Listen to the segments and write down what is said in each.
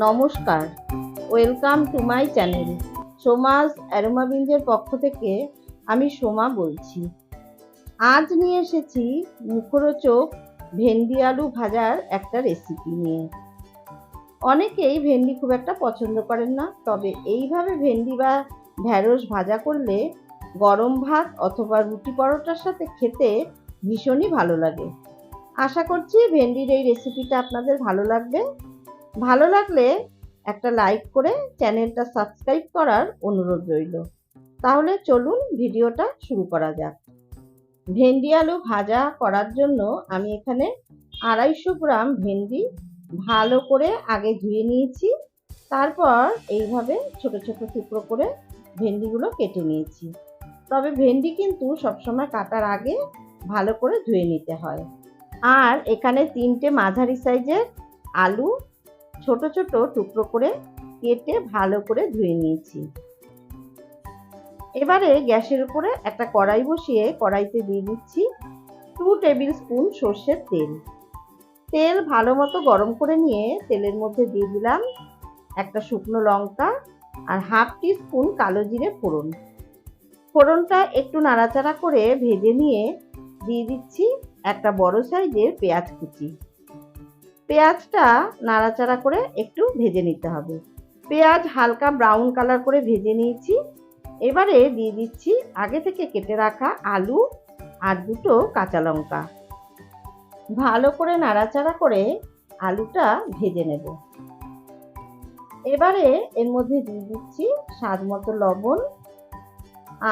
নমস্কার। Welcome to my channel Soma's অ্যারোমাবিঞ্জের পক্ষ থেকে আমি সোমা বলছি। আজ নিয়ে এসেছি মুখরোচক ভেন্ডি আলু ভাজার একটা রেসিপি নিয়ে। অনেকেই ভেন্ডি খুব একটা পছন্দ করেন না, তবে এইভাবে ভেন্ডি বা ঢ্যাঁড়স ভাজা করলে গরম ভাত অথবা রুটি পরোটার সাথে খেতে ভীষণই ভালো লাগে। আশা করছি ভেন্ডির এই রেসিপিটা আপনাদের ভালো লাগবে। ভালো লাগলে একটা লাইক করে চ্যানেলটা সাবস্ক্রাইব করার অনুরোধ রইল। তাহলে চলুন ভিডিওটা শুরু করা যাক। ভেন্ডি আলু ভাজা করার জন্য আমি এখানে আড়াইশো গ্রাম ভেন্ডি ভালো করে আগে ধুয়ে নিয়েছি, তারপর এইভাবে ছোট ছোট টুকরো করে ভেন্ডিগুলো কেটে নিয়েছি। তবে ভেন্ডি কিন্তু সবসময় কাটার আগে ভালো করে ধুয়ে নিতে হয়। আর এখানে তিনটে মাঝারি সাইজের আলু ছোট ছোট টুকরো করে কেটে ভালো করে ধুয়ে নিয়েছি। এবারে গ্যাসের উপরে একটা কড়াই বসিয়ে কড়াইতে দিয়ে দিচ্ছি টু টেবিল স্পুন সর্ষের তেল। তেল ভালো মতো গরম করে নিয়ে তেলের মধ্যে দিয়ে দিলাম একটা শুকনো লঙ্কা আর হাফ টি স্পুন কালো জিরে ফোড়ন। ফোড়নটা একটু নাড়াচাড়া করে ভেজে নিয়ে দিয়ে দিচ্ছি একটা বড় সাইজের পেঁয়াজ কুচি। পেঁয়াজটা নাড়াচাড়া করে একটু ভেজে নিতে হবে। পেঁয়াজ হালকা ব্রাউন কালার করে ভেজে নিয়েছি। এবারে দিয়ে দিচ্ছি আগে থেকে কেটে রাখা আলু আর দুটো কাঁচা লঙ্কা। ভালো করে নাড়াচাড়া করে আলুটা ভেজে নেব। এবারে এর মধ্যে দিয়ে দিচ্ছি স্বাদ মতো লবণ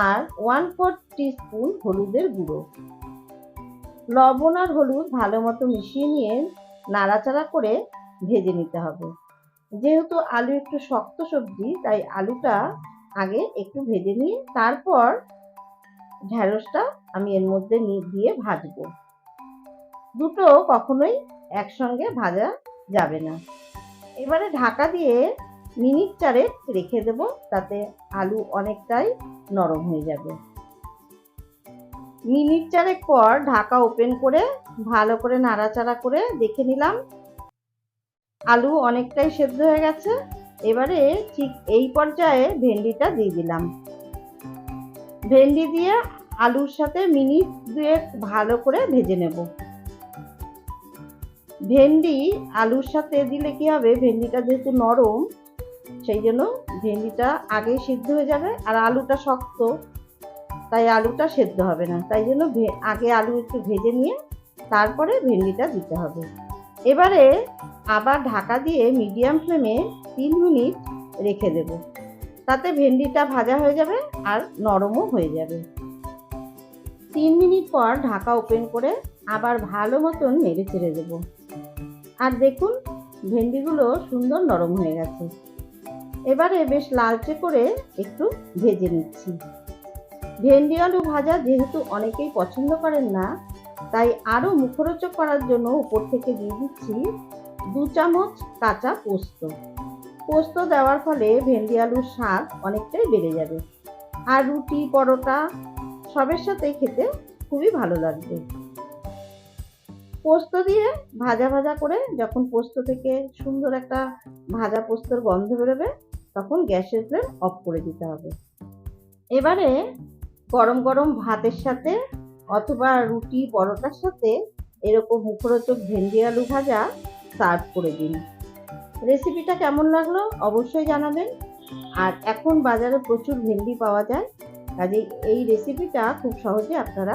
আর ওয়ান ফোর স্পুন হলুদের গুঁড়ো। লবণ আর হলুদ ভালো মতো মিশিয়ে নিয়ে নাড়াচাড়া করে ভেজে নিতে হবে। যেহেতু আলু একটু শক্ত সবজি, তাই আলুটা আগে একটু ভেজে নিয়ে তারপর ঢ্যাঁড়সটা আমি এর মধ্যে দিয়ে ভাজবো। দুটো কখনোই একসঙ্গে ভাজা যাবে না। এবারে ঢাকা দিয়ে মিনিট চারেক রেখে দেব, তাতে আলু অনেকটাই নরম হয়ে যাবে। মিনিট চারেক পর ঢাকা ওপেন করে ভালো করে নাড়াচাড়া করে দেখে নিলাম। আলু অনেকটাই সেদ্ধ হয়ে গেছে। এবারে ঠিক এই পর্যায়ে ভেন্ডিটা দিয়ে দিলাম। ভেন্ডি দিয়ে আলুর সাথে মিনিট দুয়েক ভালো করে ভেজে নেব। ভেন্ডি আলুর সাথে দিলে কি হবে? ভেন্ডিটা যেহেতু নরম, সেই জন্য ভেন্ডিটা আগেই সিদ্ধ হয়ে যাবে। আর আলুটা শক্ত তাই আলুটা সেদ্ধ হবে না। তাই জন্য আগে আলু একটু ভেজে নিয়ে তারপরে ভেন্ডিটা দিতে হবে। এবারে আবার ঢাকা দিয়ে মিডিয়াম ফ্লেমে তিন মিনিট রেখে দেব। তাতে ভেন্ডিটা ভাজা হয়ে যাবে আর নরমও হয়ে যাবে। তিন মিনিট পর ঢাকা ওপেন করে আবার ভালো মতন নেড়ে চেড়ে দেবো। আর দেখুন, ভেন্ডিগুলো সুন্দর নরম হয়ে গেছে। এবারে বেশ লালচে করে একটু ভেজে নিচ্ছি। ভেন্ডি আলু ভাজা যেহেতু অনেকেই পছন্দ করেন না, তাই আরও মুখরোচক করার জন্য উপর থেকে দিয়ে দিচ্ছি দু চামচ কাঁচা পোস্ত। পোস্ত দেওয়ার ফলে ভেন্ডি আলুর স্বাদ অনেকটাই বেড়ে যাবে। আর রুটি, পরোটা সবের সাথে খেতে খুবই ভালো লাগবে। পোস্ত দিয়ে ভাজা ভাজা করে যখন পোস্ত থেকে সুন্দর একটা ভাজা পোস্তর গন্ধ বেরোবে, তখন গ্যাসের ফ্লেম অফ করে দিতে হবে। এবারে গরম গরম ভাতের সাথে অথবা রুটি, পরোটার সাথে এরকম মুখরোচক ভেন্ডি আলু ভাজা সার্ভ করে দিন। রেসিপিটা কেমন লাগল অবশ্যই জানাবেন। আর এখন বাজারে প্রচুর ভেন্ডি পাওয়া যায়, কাজেই এই রেসিপিটা খুব সহজে আপনারা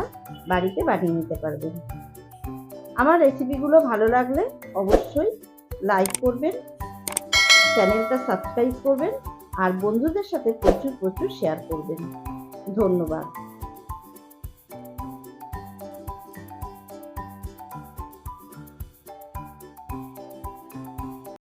বাড়িতে বানিয়ে নিতে পারবেন। আমার রেসিপিগুলো ভালো লাগলে অবশ্যই লাইক করবেন চ্যানেলটা সাবস্ক্রাইব করবেন, আর বন্ধুদের সাথে প্রচুর প্রচুর শেয়ার করবেন। ধন্যবাদ।